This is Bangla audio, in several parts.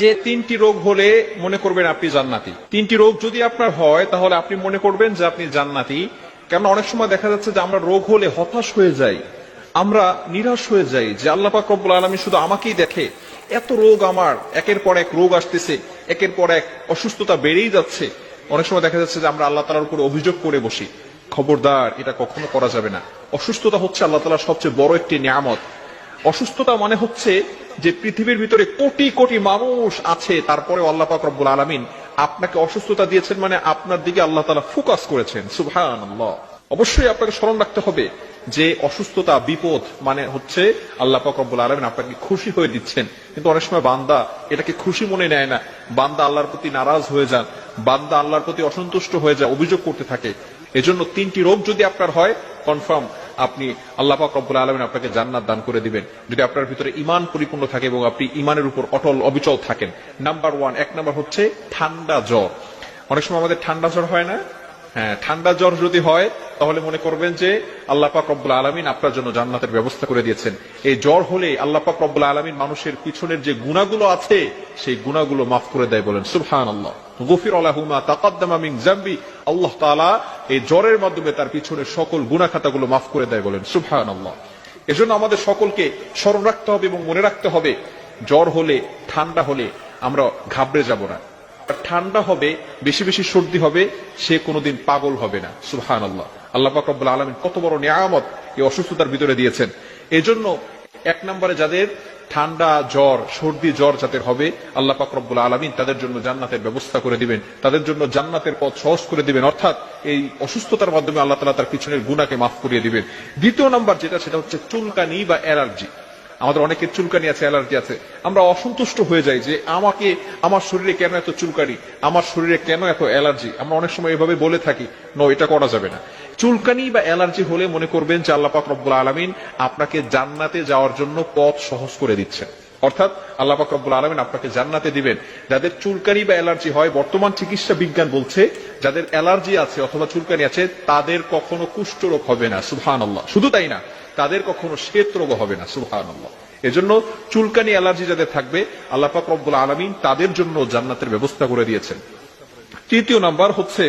যে তিনটি রোগ হলে মনে করবেন আপনি জান্নাতি। তিনটি রোগ যদি আপনার হয়, তাহলে আপনি মনে করবেন যে আপনি জান্নাতি। কারণ অনেক সময় দেখা যাচ্ছে যে আমরা রোগ হলে হতাশ হয়ে যাই, আমরা নিরাশ হয়ে যাই যে আল্লাহ পাক আলমী শুধু আমাকেই দেখে। এত রোগ আমার, একের পর এক রোগ আসতেছে, একের পর এক অসুস্থতা বেড়েই যাচ্ছে। অনেক সময় দেখা যাচ্ছে যে আমরা আল্লাহ তালার উপরে অভিযোগ করে বসি। খবরদার, এটা কখনো করা যাবে না। অসুস্থতা হচ্ছে আল্লাহ তালার সবচেয়ে বড় একটি নিয়ামত। অসুস্থতা মানে হচ্ছে যে পৃথিবীর ভিতরে কোটি কোটি মানুষ আছে তারপরে আল্লাহ পাক রব্বুল আলমিন আপনাকে অসুস্থতা দিয়েছেন মানে আপনার দিকে আল্লাহ তালা ফোকাস করেছেন সুবহান অবশ্যই আপনাকে স্মরণ রাখতে হবে যে অসুস্থতা, বিপদ মানে হচ্ছে আল্লাহ পাক রব্বুল আলমিন আপনাকে খুশি হয়ে দিচ্ছেন। কিন্তু অনেক সময় বান্দা এটাকে খুশি মনে নেয় না। বান্দা আল্লাহর প্রতি নারাজ হয়ে যান, বান্দা আল্লাহর প্রতি অসন্তুষ্ট হয়ে যায়, অভিযোগ করতে থাকে। এজন্য তিনটি রোগ যদি আপনার হয়, কনফার্ম আপনি আল্লাহ পাক রব্বুল আলমিন আপনাকে জান্নাত দান করে দিবেন। যদি আপনার ভিতরে ইমান পরিপূর্ণ থাকে এবং আপনি ইমানের উপর অটল, অবিচল থাকেন। নাম্বার ওয়ান, এক নাম্বার হচ্ছে ঠান্ডা জ্বর। অনেক সময় আমাদের ঠান্ডা জ্বর হয় না? হ্যাঁ ঠান্ডা জ্বর যদি হয়, তাহলে মনে করবেন যে আল্লাহ পাক রব্বুল আলমিন আপনার জন্য জান্নাতের ব্যবস্থা করে দিয়েছেন। এই জ্বর হলে আল্লাহ পাক রব্বুল আলমিন মানুষের পিছনের যে গুণাগুলো আছে, সেই গুণাগুলো মাফ করে দেয় বলেন সুবহান আল্লাহ গফির আলাহুমা তাকাদ্দামা মিন জাম্বি আল্লাহ তাআলা এই জ্বরের মাধ্যমে তার পিছনের সকল গুনাহ খাতাগুলো মাফ করে দেয় বলেন সুবহান আল্লাহ এজন্য আমাদের সকলকে স্মরণ রাখতে হবে এবং মনে রাখতে হবে, জ্বর হলে, ঠান্ডা হলে আমরা ঘাবড়ে যাব না। ঠান্ডা হবে, বেশি বেশি সর্দি হবে, সে কোনোদিন পাগল হবে না। সুবহান আল্লাহ আল্লাহ পাক রব্বুল আলমিন কত বড় নিয়ামত এই অসুস্থতার ভিতরে দিয়েছেন। এজন্য এক নম্বরে যাদের ঠান্ডা জ্বর, সর্দি জ্বর যাদের হবে, আল্লাহ পাক রব্বুল আলমিন তাদের জন্য জান্নাতের ব্যবস্থা করে দিবেন। তাদের জন্য জান্নাতের পথ সহজ করে দিবেন। অর্থাৎ এই অসুস্থতার মাধ্যমে আল্লাহ তালা তার পিছনের গুণাকে মাফ করিয়ে দিবেন। দ্বিতীয় নাম্বার যেটা, সেটা হচ্ছে চুলকানি বা অ্যালার্জি। আমাদের অনেকের চুলকানি আছে, অ্যালার্জি আছে। আমরা অসন্তুষ্ট হয়ে যাই যে আমাকে, আমার শরীরে কেন এত চুলকানি? আমার শরীরে কেন এত অ্যালার্জি? আমরা অনেক সময় এভাবে বলে থাকি নো এটা করা যাবে না। চুলকানি বা অ্যালার্জি হলে মনে করবেন যে আল্লাহ পাক রব্বুল আলমিন আপনাকে জান্নাতে যাওয়ার জন্য পথ সহজ করে দিচ্ছেন। অর্থাৎ আল্লাহ রব্বুল আলমিন আপনাকে জান্নাতে দিবেন। যাদের চুলকানি বা অ্যালার্জি হয়, বর্তমান চিকিৎসা বিজ্ঞান বলছে, যাদের অ্যালার্জি আছে অথবা চুলকানি আছে, তাদের কখনো কুষ্ঠ রোগ হবে না সুবহান আল্লাহ শুধু তাই না তাদের কখনো শ্বেত রোগ হবে না আল্লাহ এজন্য চুলকানি অ্যালার্জি যাদের থাকবে, আল্লাহ পাক রব্বুল আলমিন তাদের জন্য জান্নাতের ব্যবস্থা করে দিয়েছেন। তৃতীয় নাম্বার হচ্ছে,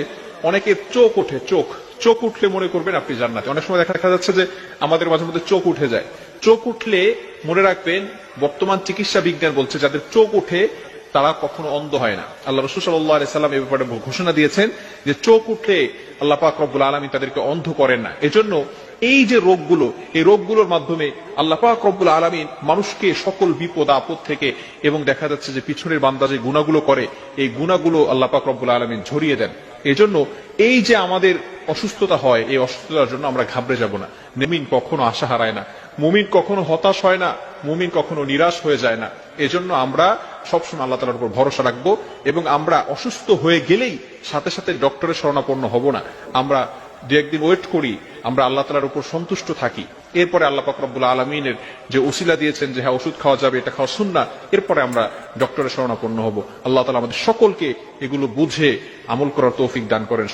অনেকের চোখ ওঠে, চোখ। চোখ উঠলে মনে করবেন আপনি জান্নাতে। অনেক সময় দেখা দেখা যাচ্ছে যে আমাদের মাঝে মধ্যে চোখ উঠে যায়। চোখ উঠলে মনে রাখবেন, বর্তমান চিকিৎসা বিজ্ঞান বলছে যাদের চোখ উঠে তারা কখনো অন্ধ হয় না। আল্লাহ রসুল সাল্লাহ সাল্লাম এ ব্যাপারে ঘোষণা দিয়েছেন যে চোখ উঠলে আল্লাহ পাক রব্বুল আলমী তাদেরকে অন্ধ করেন না। এজন্য এই যে রোগগুলো, এই রোগগুলোর মাধ্যমে আল্লাহ রব্বুল আলমিন মানুষকে সকল বিপদ, আপদ থেকে এবং দেখা যাচ্ছে যে পিছনের বান্দা যে গুণাগুলো করে, এই গুণাগুলো আল্লাহ পাক রব্বুল আলমিন ঝরিয়ে দেন। এজন্য এই যে আমাদের অসুস্থতা হয়, এই অসুস্থতার জন্য আমরা ঘাবড়ে যাব না। মুমিন কখনো আশা হারায় না। মুমিন কখনো হতাশ হয় না, মুমিন কখনো নিরাশ হয়ে যায় না। এজন্য আমরা সবসময় আল্লাহ তালার উপর ভরসা রাখব এবং আমরা অসুস্থ হয়ে গেলেই সাথে সাথে ডক্টরের শরণাপন্ন হব না। আমরা দু একদিন ওয়েট করি, আমরা আল্লাহ তালার উপর সন্তুষ্ট থাকি। এরপরে আল্লাহ পাকরবুল আলমিনের যে ওসিলা দিয়েছেন যে হ্যাঁ ওষুধ খাওয়া যাবে, এটা খাওয়া শুননা এরপরে আমরা ডক্টরের শরণাপন্ন হব। আল্লাহ তালা আমাদের সকলকে এগুলো বুঝে আমল করার তৌফিক দান করেন